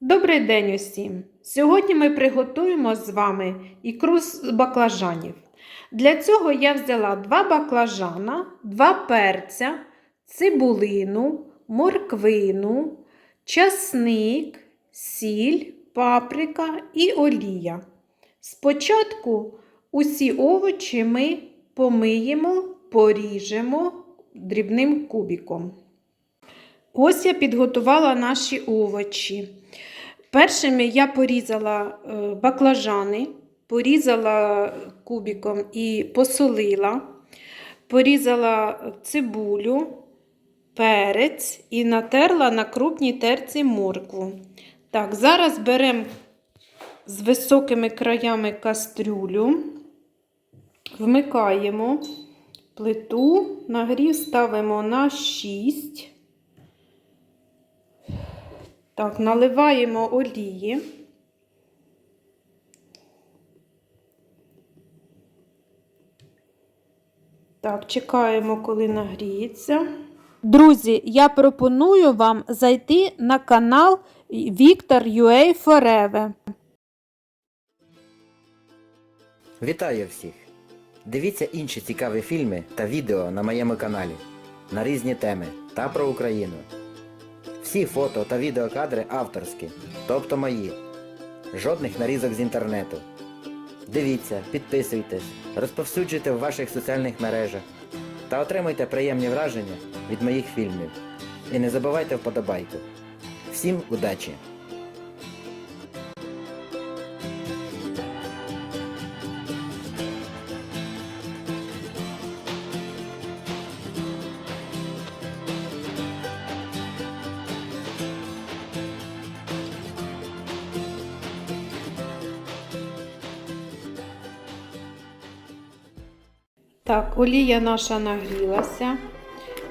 Добрий день усім! Сьогодні ми приготуємо з вами ікру з баклажанів. Для цього я взяла два баклажана, два перця, цибулину, морквину, часник, сіль, паприка і олія. Спочатку усі овочі ми помиємо, поріжемо дрібним кубиком. Ось я підготувала наші овочі. Першими я порізала е, баклажани, порізала кубиком і посолила, порізала цибулю, перець і натерла на крупній терці моркву. Так, зараз беремо з високими краями кастрюлю, вмикаємо плиту, нагрів ставимо на 6. Так, наливаємо олії. Так, чекаємо, коли нагріється. Друзі, я пропоную вам зайти на канал Віктор UA Forever. Вітаю всіх! Дивіться інші цікаві фільми та відео на моєму каналі на різні теми та про Україну. Всі фото та відеокадри авторські, тобто мої. Жодних нарізок з інтернету. Дивіться, підписуйтесь, розповсюджуйте в ваших соціальних мережах та отримуйте приємні враження від моїх фільмів. І не забувайте вподобайку. Всім удачі! Так, олія наша нагрілася.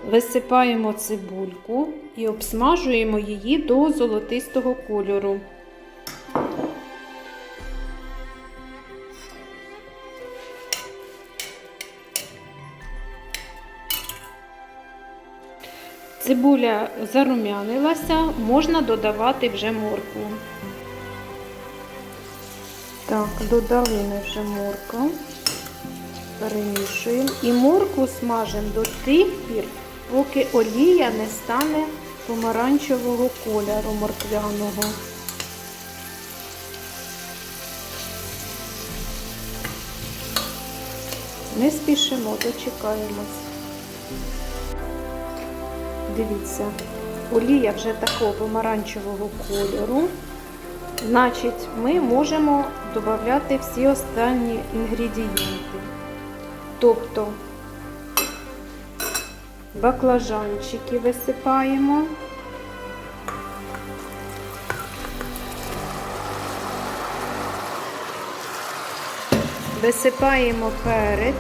Висипаємо цибульку і обсмажуємо її до золотистого кольору. Цибуля зарум'янилася, можна додавати вже моркву. Так, додали вже моркву перемішуємо і моркву смажимо до тих пір, поки олія не стане помаранчевого кольору морквяного. Не спішимо, дочекаємось. Дивіться, олія вже такого помаранчевого кольору. Значить, ми можемо додати всі останні інгредієнти. Тобто баклажанчики висипаємо. Висипаємо перець.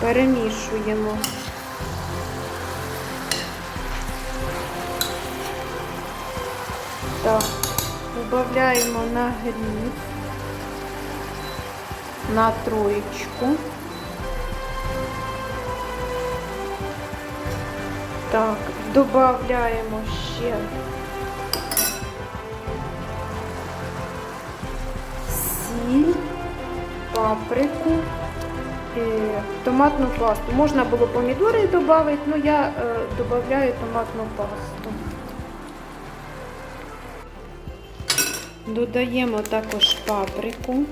Перемішуємо. Так, Добавляємо на гріб, на троєчку. Так, додаємо ще сіль, паприку, томатну пасту. Можна було помідори додати, але я е, додаю томатну пасту. Додаємо також паприку.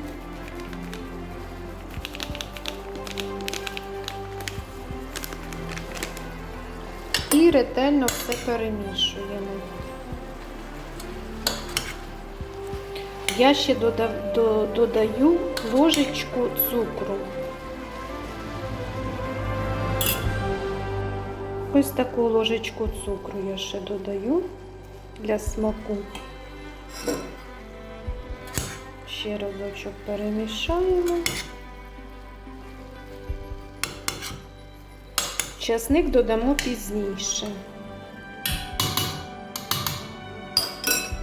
І ретельно все перемішуємо. Я ще додаю ложечку цукру. Ось таку ложечку цукру я ще додаю для смаку. Ще разочок перемішаємо. Часник додамо пізніше.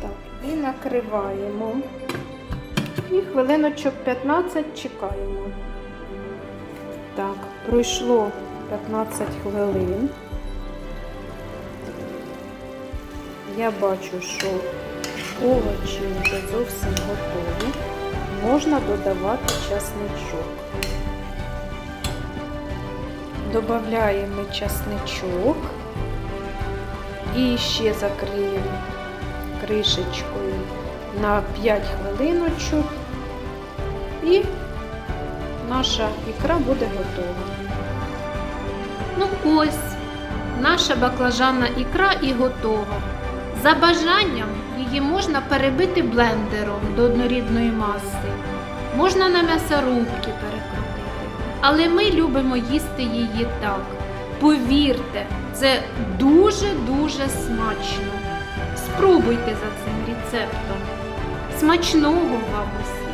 Так, і накриваємо. І хвилиночок 15 чекаємо. Так, пройшло 15 хвилин. я бачу, що овочі вже зовсім готові. Можна додавати часничок. Додаємо часничок і ще закриємо кришечкою на 5 хвилиночок і наша ікра буде готова. Ну ось, наша баклажанна ікра і готова. За бажанням її можна перебити блендером до однорідної маси. Можна на м'ясорубки перекрутити. Але ми любимо їсти її так. Повірте, це дуже-дуже смачно. Спробуйте за цим рецептом. Смачного вам усім!